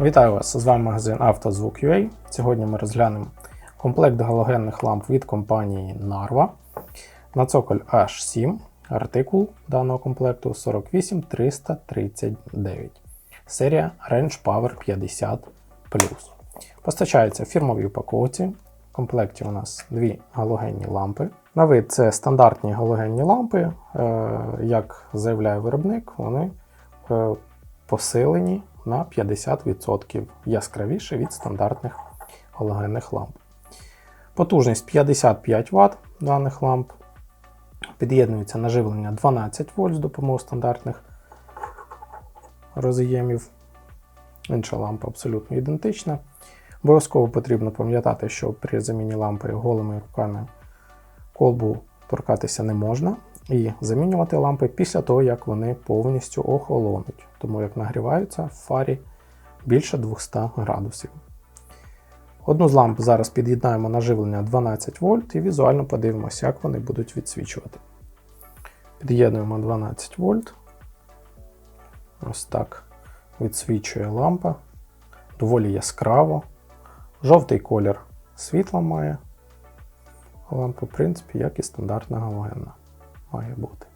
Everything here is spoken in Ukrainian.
Вітаю вас! З вами магазин «Автозвук.UA». Сьогодні ми розглянемо комплект галогенних ламп від компанії Narva на цоколь H7. Артикул даного комплекту 48339. Серія Range Power 50. Постачається в фірмовій упаковці. В комплекті у нас дві галогенні лампи. На вид це стандартні галогенні лампи. Е, Як заявляє виробник, вони е, посилені на 50% яскравіше від стандартних галогенних ламп. Потужність 55 Вт даних ламп. Під'єднується на живлення 12 вольт з допомогою стандартних роз'ємів. Інша лампа абсолютно ідентична. Обов'язково потрібно пам'ятати, що при заміні лампи голими руками колбу торкатися не можна. І замінювати лампи після того, як вони повністю охолонуть, тому як нагріваються в фарі більше 200 градусів. Одну з ламп зараз під'єднаємо на живлення 12 вольт і візуально подивимося, як вони будуть відсвічувати. Під'єднуємо 12 вольт. Ось так відсвічує лампа. Доволі яскраво. Жовтий колір світла має. Лампа, в принципі, як і стандартна галогенна має бути.